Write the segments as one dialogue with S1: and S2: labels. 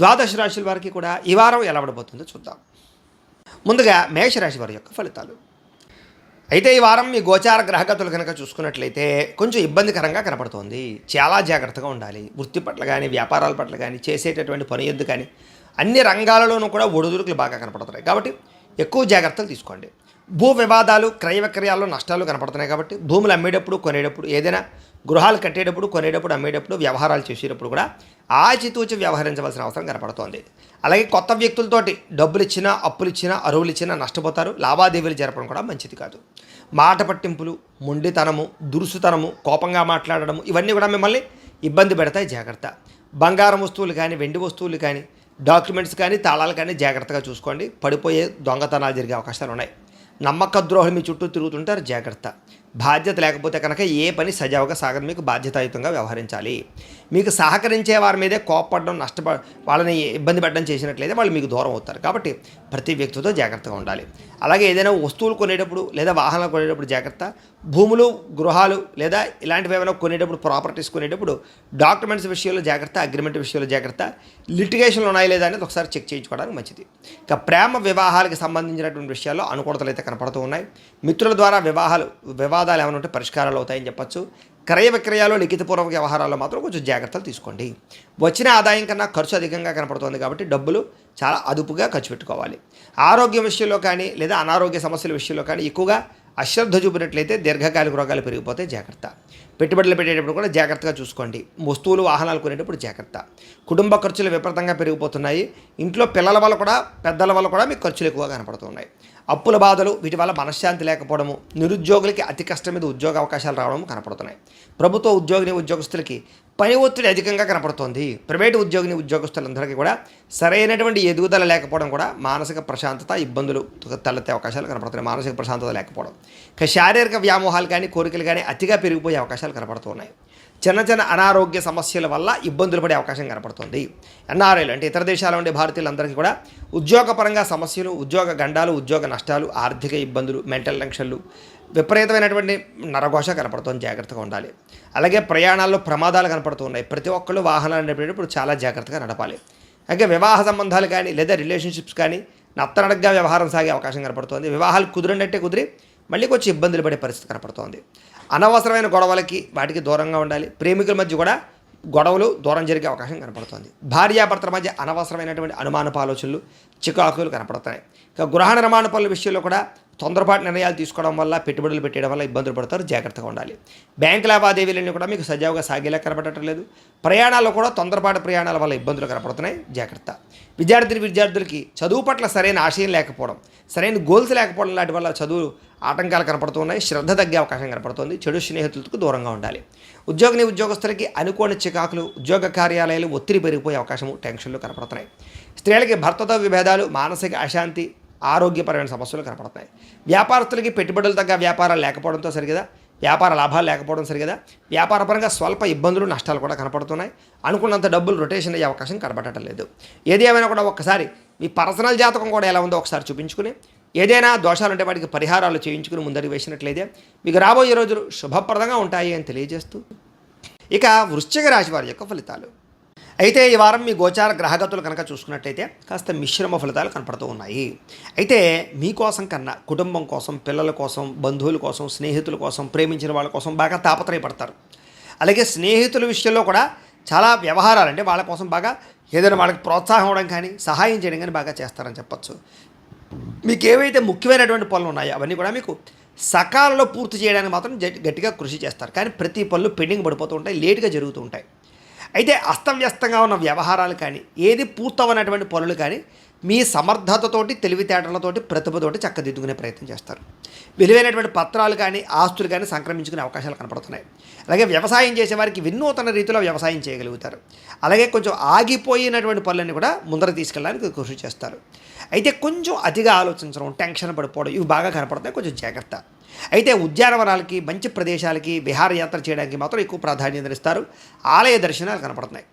S1: ద్వాదశ రాశుల వారికి కూడా ఈ వారం ఎలా ఉండబోతుందో చూద్దాం. ముందుగా మేషరాశి వారి యొక్క ఫలితాలు. అయితే ఈ వారం మీ గోచార గ్రహగతులు కనుక చూసుకున్నట్లయితే కొంచెం ఇబ్బందికరంగా కనపడుతోంది. చాలా జాగ్రత్తగా ఉండాలి. వృత్తి పట్ల కానీ వ్యాపారాల పట్ల కానీ చేసేటటువంటి పని ఎద్దు కానీ అన్ని రంగాలలోనూ కూడా ఒడిదుడుకులు బాగా కనపడుతున్నాయి. కాబట్టి ఎక్కువ జాగ్రత్తలు తీసుకోండి. భూ వివాదాలు క్రయ విక్రయాల్లో నష్టాలు కనపడుతున్నాయి కాబట్టి భూములు అమ్మేటప్పుడు కొనేటప్పుడు ఏదైనా గృహాలు కట్టేటప్పుడు కొనేటప్పుడు అమ్మేటప్పుడు వ్యవహారాలు చేసేటప్పుడు కూడా ఆచితూచి వ్యవహరించవలసిన అవసరం కనపడుతోంది. అలాగే కొత్త వ్యక్తులతోటి డబ్బులు ఇచ్చినా అప్పులు ఇచ్చినా అరువులు ఇచ్చినా నష్టపోతారు. లావాదేవీలు జరపడం కూడా మంచిది కాదు. మాట పట్టింపులు మొండితనము దురుసుతనము కోపంగా మాట్లాడడము ఇవన్నీ కూడా మిమ్మల్ని ఇబ్బంది పెడతాయి జాగ్రత్త. బంగారం వస్తువులు కానీ వెండి వస్తువులు కానీ డాక్యుమెంట్స్ కానీ తాళాలు కానీ జాగ్రత్తగా చూసుకోండి. పడిపోయే దొంగతనాలు జరిగే అవకాశాలు ఉన్నాయి. నమ్మక ద్రోహులు మీ చుట్టూ తిరుగుతుంటారు. జాగ్రత్త. బాధ్యత లేకపోతే కనుక ఏ పని సజావుగా సాగదు. మీకు బాధ్యతాయుతంగా వ్యవహరించాలి. మీకు సహకరించే వారి మీదే కోపడడం నష్టప వాళ్ళని ఇబ్బంది పెట్టడం చేసినట్లయితే వాళ్ళు మీకు దూరం అవుతారు. కాబట్టి ప్రతి వ్యక్తితో జాగ్రత్తగా ఉండాలి. అలాగే ఏదైనా వస్తువులు కొనేటప్పుడు లేదా వాహనాలు కొనేటప్పుడు జాగ్రత్త. భూములు గృహాలు లేదా ఇలాంటివి ఏమైనా కొనేటప్పుడు ప్రాపర్టీస్ కొనేటప్పుడు డాక్యుమెంట్స్ విషయంలో జాగ్రత్త అగ్రిమెంట్ విషయంలో జాగ్రత్త. లిటిగేషన్లు ఉన్నాయి లేదా అనేది ఒకసారి చెక్ చేయించుకోవడానికి మంచిది. ఇక ప్రేమ వివాహాలకు సంబంధించినటువంటి విషయాల్లో అనుకూలతలు అయితే కనపడుతూ ఉన్నాయి. మిత్రుల ద్వారా వివాహాలు వివాదాలు ఏమైనా ఉంటే పరిష్కారాలు అవుతాయని చెప్పచ్చు. క్రయ విక్రయాలు లిఖితపూర్వక వ్యవహారాల్లో మాత్రం కొంచెం జాగ్రత్తలు తీసుకోండి. వచ్చిన ఆదాయం కన్నా ఖర్చు అధికంగా కనపడుతుంది కాబట్టి డబ్బులు చాలా అదుపుగా ఖర్చు పెట్టుకోవాలి. ఆరోగ్యం విషయంలో కానీ లేదా అనారోగ్య సమస్యల విషయంలో కానీ ఎక్కువగా అశ్రద్ధ చూపినట్లయితే దీర్ఘకాలిక రోగాలు పెరిగిపోతే జాగ్రత్త. పెట్టుబడులు పెట్టేటప్పుడు కూడా జాగ్రత్తగా చూసుకోండి. వస్తువులు వాహనాలు కొనేటప్పుడు జాగ్రత్త. కుటుంబ ఖర్చులు విపరీతంగా పెరిగిపోతున్నాయి. ఇంట్లో పిల్లల వల్ల కూడా పెద్దల వల్ల కూడా మీకు ఖర్చులు ఎక్కువగా కనపడుతున్నాయి. అప్పుల బాధలు వీటి వల్ల మనశ్శాంతి లేకపోవడము నిరుద్యోగులకి అతి కష్టం మీద ఉద్యోగ అవకాశాలు రావడం కనపడుతున్నాయి. ప్రభుత్వ ఉద్యోగిని ఉద్యోగస్తులకి పని ఒత్తిడి అధికంగా కనపడుతోంది. ప్రైవేటు ఉద్యోగిని ఉద్యోగస్తులందరికీ కూడా సరైనటువంటి ఎదుగుదల లేకపోవడం కూడా మానసిక ప్రశాంతత ఇబ్బందులు తలెత్తే అవకాశాలు కనపడుతున్నాయి. మానసిక ప్రశాంతత లేకపోవడం. ఇక శారీరక వ్యామోహాలు కానీ కోరికలు కానీ అతిగా పెరిగిపోయే అవకాశాలు కనపడుతున్నాయి చిన్న చిన్న అనారోగ్య సమస్యల వల్ల ఇబ్బందులు పడే అవకాశం కనపడుతుంది. ఎన్ఆర్ఐలు అంటే ఇతర దేశాల ఉండే భారతీయులందరికీ కూడా ఉద్యోగపరంగా సమస్యలు ఉద్యోగ గండాలు ఉద్యోగ నష్టాలు ఆర్థిక ఇబ్బందులు మెంటల్ టెన్షన్లు విపరీతమైనటువంటి నరఘోష కనపడుతుంది. జాగ్రత్తగా ఉండాలి. అలాగే ప్రయాణాల్లో ప్రమాదాలు కనపడుతున్నాయి. ప్రతి ఒక్కళ్ళు వాహనాలు నడిపేటప్పుడు చాలా జాగ్రత్తగా నడపాలి. అలాగే వివాహ సంబంధాలు కానీ లేదా రిలేషన్షిప్స్ కానీ నత్తనడగ్గా వ్యవహారం సాగే అవకాశం కనపడుతుంది. వివాహాలు కుదిరినట్టే కుదిరి మళ్ళీ కొంచెం ఇబ్బందులు పడే పరిస్థితి కనపడుతోంది. అనవసరమైన గొడవలకి వాటికి దూరంగా ఉండాలి. ప్రేమికుల మధ్య కూడా గొడవలు దూరం జరిగే అవకాశం కనపడుతుంది. భార్యాభర్తల మధ్య అనవసరమైనటువంటి అనుమానపు ఆలోచనలు చికాకులు కనపడతాయి ఇక గృహ నిర్మాణ పనుల విషయంలో కూడా తొందరపాటు నిర్ణయాలు తీసుకోవడం వల్ల పెట్టుబడులు పెట్టడం వల్ల ఇబ్బందులు పడతారు. జాగ్రత్తగా ఉండాలి. బ్యాంక్ లావాదేవీలన్నీ కూడా మీకు సజావుగా సాగేలా కనపడటం లేదు. ప్రయాణాల్లో కూడా తొందరపాటు ప్రయాణాల వల్ల ఇబ్బందులు కనపడుతున్నాయి. జాగ్రత్త. విద్యార్థిని విద్యార్థులకి చదువు పట్ల సరైన ఆశయం లేకపోవడం సరైన గోల్స్ లేకపోవడం లాంటి వల్ల చదువు ఆటంకాలు కనపడుతున్నాయి శ్రద్ధ తగ్గే అవకాశం కనపడుతుంది చెడు స్నేహితులకు దూరంగా ఉండాలి. ఉద్యోగిని ఉద్యోగస్తులకి అనుకోని చికాకులు ఉద్యోగ కార్యాలయాలు ఒత్తిడి పెరిగిపోయే అవకాశము టెన్షన్లు కనపడుతున్నాయి. స్త్రీలకి భర్తతో విభేదాలు మానసిక అశాంతి ఆరోగ్యపరమైన సమస్యలు కనపడుతున్నాయి. వ్యాపారస్తులకి పెట్టుబడులు తగ్గ వ్యాపారాలు లేకపోవడంతో సరిగదా వ్యాపార లాభాలు లేకపోవడం సరిగదా వ్యాపారపరంగా స్వల్ప ఇబ్బందులు నష్టాలు కూడా కనపడుతున్నాయి. అనుకున్నంత డబ్బులు రొటేషన్ అయ్యే అవకాశం కనబడటం లేదు. ఏది ఏమైనా కూడా ఒక్కసారి మీ పర్సనల్ జాతకం కూడా ఎలా ఉందో ఒకసారి చూపించుకుని ఏదైనా దోషాలు ఉంటే వాటికి పరిహారాలు చేయించుకుని ముందరికి వేసినట్లయితే మీకు రాబోయే రోజులు శుభప్రదంగా ఉంటాయి అని తెలియజేస్తూ ఇక వృశ్చిక రాశి వారి యొక్క ఫలితాలు. అయితే ఈ వారం మీ గోచార గ్రహగతులు కనుక చూసుకున్నట్టయితే కాస్త మిశ్రమ ఫలితాలు కనపడుతూ ఉన్నాయి. అయితే మీకోసం కన్నా కుటుంబం కోసం పిల్లల కోసం బంధువుల కోసం స్నేహితుల కోసం ప్రేమించిన వాళ్ళ కోసం బాగా తాపత్రయపడతారు. అలాగే స్నేహితుల విషయంలో కూడా చాలా వ్యవహారాలు అంటే వాళ్ళ కోసం బాగా ఏదైనా వాళ్ళకి ప్రోత్సాహం ఇవ్వడం కానీ సహాయం చేయడం కానీ బాగా చేస్తారని చెప్పచ్చు. మీకు ఏవైతే ముఖ్యమైనటువంటి పనులు ఉన్నాయో అవన్నీ కూడా మీకు సకాలంలో పూర్తి చేయడానికి మాత్రం గట్టిగా కృషి చేస్తారు. కానీ ప్రతి పనులు పెండింగ్ పడిపోతూ ఉంటాయి లేట్గా జరుగుతూ ఉంటాయి. అయితే అస్తవ్యస్తంగా ఉన్న వ్యవహారాలు కానీ ఏది పూర్తవనటువంటి పనులు కానీ మీ సమర్థతతోటి తెలివితేటలతోటి ప్రతిభతోటి చక్కదిద్దుకునే ప్రయత్నం చేస్తారు. విలువైనటువంటి పత్రాలు కానీ ఆస్తులు కానీ సంక్రమించుకునే అవకాశాలు కనపడుతున్నాయి. అలాగే వ్యవసాయం చేసే వారికి వినూతన రీతిలో వ్యవసాయం చేయగలుగుతారు. అలాగే కొంచెం ఆగిపోయినటువంటి పనులన్నీ కూడా ముందర తీసుకెళ్ళడానికి కృషి చేస్తారు. అయితే కొంచెం అతిగా ఆలోచించడం టెన్షన్ పడిపోవడం ఇవి బాగా కనపడతాయి కొంచెం జాగ్రత్త. అయితే ఉద్యానవనాలకి మంచి ప్రదేశాలకి విహారయాత్ర చేయడానికి మాత్రం ఎక్కువ ప్రాధాన్యత ఇస్తారు ఆలయ దర్శనాలు కనపడుతున్నాయి.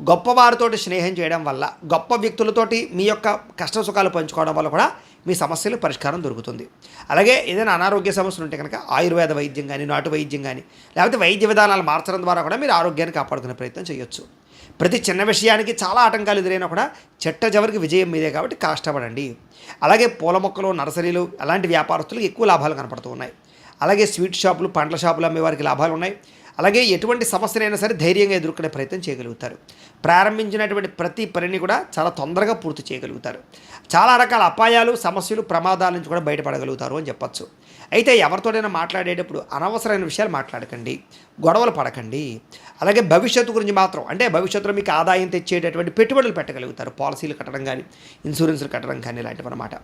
S1: గొప్పవారితోటి స్నేహం చేయడం వల్ల గొప్ప వ్యక్తులతోటి మీ యొక్క కష్ట సుఖాలు పంచుకోవడం వల్ల కూడా మీ సమస్యలు పరిష్కారం దొరుకుతుంది. అలాగే ఏదైనా అనారోగ్య సమస్యలు ఉంటే కనుక ఆయుర్వేద వైద్యం కానీ నాటు వైద్యం కానీ లేకపోతే వైద్య విధానాలు మార్చడం ద్వారా కూడా మీరు ఆరోగ్యాన్ని కాపాడుకునే ప్రయత్నం చేయొచ్చు. ప్రతి చిన్న విషయానికి చాలా ఆటంకాలు ఎదురైనా కూడా చెట్ట చివరికి విజయం మీదే కాబట్టి కష్టపడండి. అలాగే పూల మొక్కలు నర్సరీలు అలాంటి వ్యాపారస్తులకు ఎక్కువ లాభాలు కనపడుతూ ఉన్నాయి. అలాగే స్వీట్ షాపులు పండ్ల షాపులు అమ్మే వారికి లాభాలు ఉన్నాయి. అలాగే ఎటువంటి సమస్యనైనా సరే ధైర్యంగా ఎదుర్కొనే ప్రయత్నం చేయగలుగుతారు. ప్రారంభించినటువంటి ప్రతి పనిని కూడా చాలా తొందరగా పూర్తి చేయగలుగుతారు. చాలా రకాల అపాయాలు సమస్యలు ప్రమాదాల నుంచి కూడా బయటపడగలుగుతారు అని చెప్పచ్చు. అయితే ఎవరితోనైనా మాట్లాడేటప్పుడు అనవసరమైన విషయాలు మాట్లాడకండి. గొడవలు పడకండి. అలాగే భవిష్యత్తు గురించి మాత్రం అంటే భవిష్యత్తులో మీకు ఆదాయం తెచ్చేటటువంటి పెట్టుబడులు పెట్టగలుగుతారు. పాలసీలు కట్టడం కానీ ఇన్సూరెన్స్లు కట్టడం కానీ ఇలాంటివి అనమాట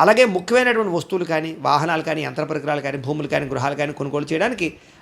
S1: అలాగే ముఖ్యమైనటువంటి వస్తువులు కానీ వాహనాలు కానీ యంత్ర పరికరాలు కానీ భూములు కానీ గృహాలు కానీ కొనుగోలు చేయడానికి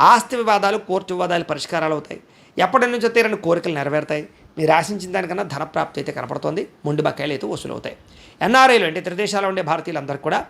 S1: ఆస్తి వివాదాలు కోర్టు వివాదాలు పరిష్కారాలు అవుతాయి. ఎప్పటి నుంచో తీరని కోరికలు నెరవేరుతాయి. మీరు ఆశించిన దానికన్నా ధన ప్రాప్తి అయితే కనపడుతోంది. ముండి బకాయిలు అయితే వసూలు అవుతాయి ఎన్ఆర్ఐలు అంటే ఇతర దేశాల్లో ఉండే భారతీయులందరూ కూడా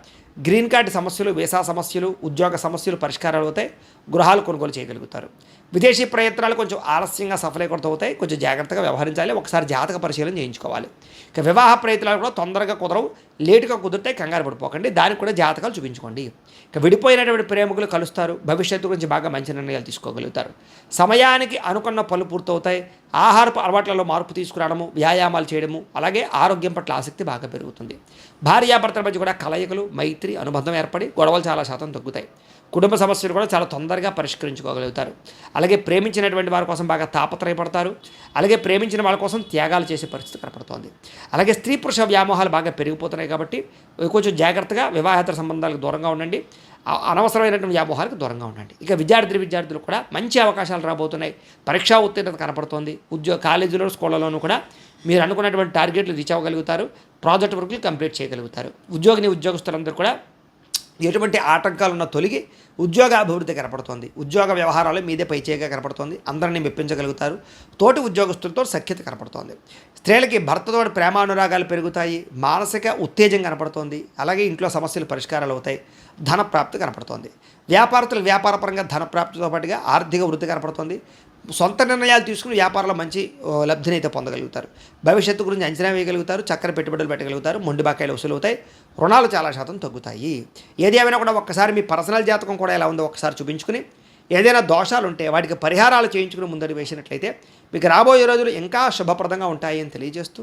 S1: గ్రీన్ కార్డు సమస్యలు వీసా సమస్యలు ఉద్యోగ సమస్యలు పరిష్కారాలు అవుతాయి. గృహాలు కొనుగోలు చేయగలుగుతారు. విదేశీ ప్రయత్నాలు కొంచెం ఆలస్యంగా సఫలీకృతం అవుతాయి. కొంచెం జాగ్రత్తగా వ్యవహరించాలి. ఒకసారి జాతక పరిశీలన చేయించుకోవాలి. ఇక వివాహ ప్రయత్నాలు కూడా తొందరగా కుదరవు. లేటుగా కుదిరితే కంగారు పడిపోకండి. దానికి కూడా జాతకాలు చూపించుకోండి. విడిపోయినటువంటి ప్రేమికులు కలుస్తారు. భవిష్యత్తు గురించి బాగా మంచి నిర్ణయాలు తీసుకోగలుగుతారు. సమయానికి అనుకున్న పనులు పూర్తవుతాయి. ఆహారపు అలవాట్లలో మార్పు తీసుకురావడము వ్యాయామాలు చేయడము అలాగే ఆరోగ్యం పట్ల ఆసక్తి బాగా పెరుగుతుంది. భార్యాభర్తల మధ్య కూడా కలయికలు మైత్రి అనుబంధం ఏర్పడి గొడవలు చాలా శాతం తగ్గుతాయి. కుటుంబ సమస్యలు కూడా చాలా తొందరగా పరిష్కరించుకోగలుగుతారు. అలాగే ప్రేమించినటువంటి వారి కోసం బాగా తాపత్రయపడతారు. అలాగే ప్రేమించిన వాళ్ళ కోసం త్యాగాలు చేసే పరిస్థితి కనపడుతుంది. అలాగే స్త్రీ పురుష వ్యామోహాలు బాగా పెరిగిపోతున్నాయి కాబట్టి కొంచెం జాగ్రత్తగా వివాహేతర సంబంధాలకు దూరంగా ఉండండి. అనవసరమైనటువంటి వ్యామోహాలకు దూరంగా ఉండండి. ఇక విద్యార్థి విద్యార్థులు కూడా మంచి అవకాశాలు రాబోతున్నాయి. పరీక్షా ఉత్తీర్ణత కనపడుతోంది. ఉద్యోగ కాలేజీలో స్కూళ్ళలోనూ కూడా మీరు అనుకున్నటువంటి టార్గెట్లు రీచ్ అవ్వగలుగుతారు. ప్రాజెక్ట్ వర్క్లు కంప్లీట్ చేయగలుగుతారు. ఉద్యోగిని ఉద్యోగస్తులందరూ కూడా ఎటువంటి ఆటంకాలు ఉన్న తొలగి ఉద్యోగ అభివృద్ధి కనపడుతోంది. ఉద్యోగ వ్యవహారాలు మీదే పైచేయగా కనపడుతోంది. అందరినీ మెప్పించగలుగుతారు. తోటి ఉద్యోగస్తులతో సఖ్యత కనపడుతోంది. స్త్రీలకి భర్తతో ప్రేమానురాగాలు పెరుగుతాయి. మానసిక ఉత్తేజం కనపడుతోంది. అలాగే ఇంట్లో సమస్యలు పరిష్కారాలు అవుతాయి. ధన ప్రాప్తి కనపడుతోంది. వ్యాపారస్తులు వ్యాపారపరంగా ధన ప్రాప్తితో పాటుగా ఆర్థిక వృద్ధి కనపడుతోంది. సొంత నిర్ణయాలు తీసుకుని వ్యాపారంలో మంచి ఓ, లబ్ధిని అయితే పొందగలుగుతారు. భవిష్యత్తు గురించి అంచనా వేయగలుగుతారు చక్కెర పెట్టుబడులు పెట్టగలుగుతారు మొండి బాకాయలు వసూలు అవుతాయి రుణాలు చాలా శాతం తగ్గుతాయి. ఏది ఏమైనా కూడా ఒక్కసారి మీ పర్సనల్ జాతకం కూడా ఎలా ఉందో ఒకసారి చూపించుకుని ఏదైనా దోషాలు ఉంటే వాటికి పరిహారాలు చేయించుకుని ముందడి వేసినట్లయితే మీకు రాబోయే రోజులు ఇంకా శుభప్రదంగా ఉంటాయి అని తెలియజేస్తూ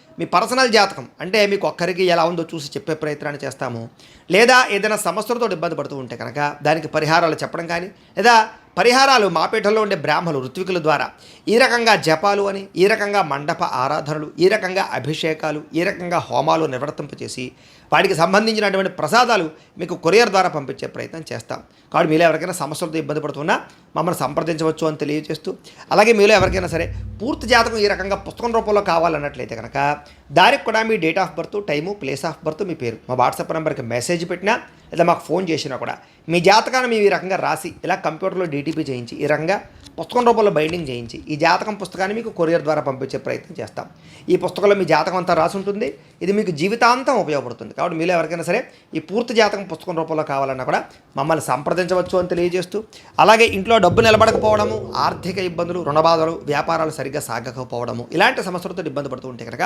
S1: మీ పర్సనల్ జాతకం. అంటే మీకు ఒక్కరికి ఎలా ఉందో చూసి చెప్పే ప్రయత్నాన్ని చేస్తాము. లేదా ఏదైనా సమస్యలతో ఇబ్బంది పడుతూ ఉంటే కనుక దానికి పరిహారాలు చెప్పడం కానీ లేదా పరిహారాలు మాపేటలో ఉండే బ్రాహ్మలు ఋత్వికుల ద్వారా. ఈ రకంగా జపాలు అని ఈ రకంగా మండప ఆరాధనలు ఈ రకంగా అభిషేకాలు ఈ రకంగా హోమాలు నిర్వర్తింపచేసి వాటికి సంబంధించినటువంటి ప్రసాదాలు మీకు కొరియర్ ద్వారా పంపించే ప్రయత్నం చేస్తాం. కాబట్టి మీలో ఎవరికైనా సమస్యలతో ఇబ్బంది పడుతున్నా మమ్మల్ని సంప్రదించవచ్చు అని తెలియజేస్తూ అలాగే మీలో ఎవరికైనా సరే పూర్తి జాతకం ఈ రకంగా పుస్తకం రూపంలో కావాలన్నట్లయితే కనుక దానికి కూడా మీ date of birth time place of birth మీ పేరు. మా వాట్సాప్ నెంబర్కి మెసేజ్ పెట్టినా లేదా మాకు ఫోన్ చేసినా కూడా మీ జాతకాన్ని మేము ఈ రకంగా రాసి ఇలా కంప్యూటర్లో డీటీపీ చేయించి ఈ రకంగా పుస్తకం రూపంలో బైండింగ్ చేయించి ఈ జాతకం పుస్తకాన్ని మీకు కొరియర్ ద్వారా పంపించే ప్రయత్నం చేస్తాం. ఈ పుస్తకంలో మీ జాతకం అంతా రాసి ఉంటుంది. ఇది మీకు జీవితాంతం ఉపయోగపడుతుంది. కాబట్టి మీలో ఎవరికైనా సరే ఈ పూర్తి జాతకం పుస్తకం రూపంలో కావాలన్నా కూడా మమ్మల్ని సంప్రదించవచ్చు అని తెలియజేస్తూ అలాగే ఇంట్లో డబ్బు నిలబడకపోవడము ఆర్థిక ఇబ్బందులు రుణబాధలు వ్యాపారాలు సరిగ్గా సాగకపోవడము ఇలాంటి సమస్యలతో ఇబ్బంది పడుతూ ఉంటే కనుక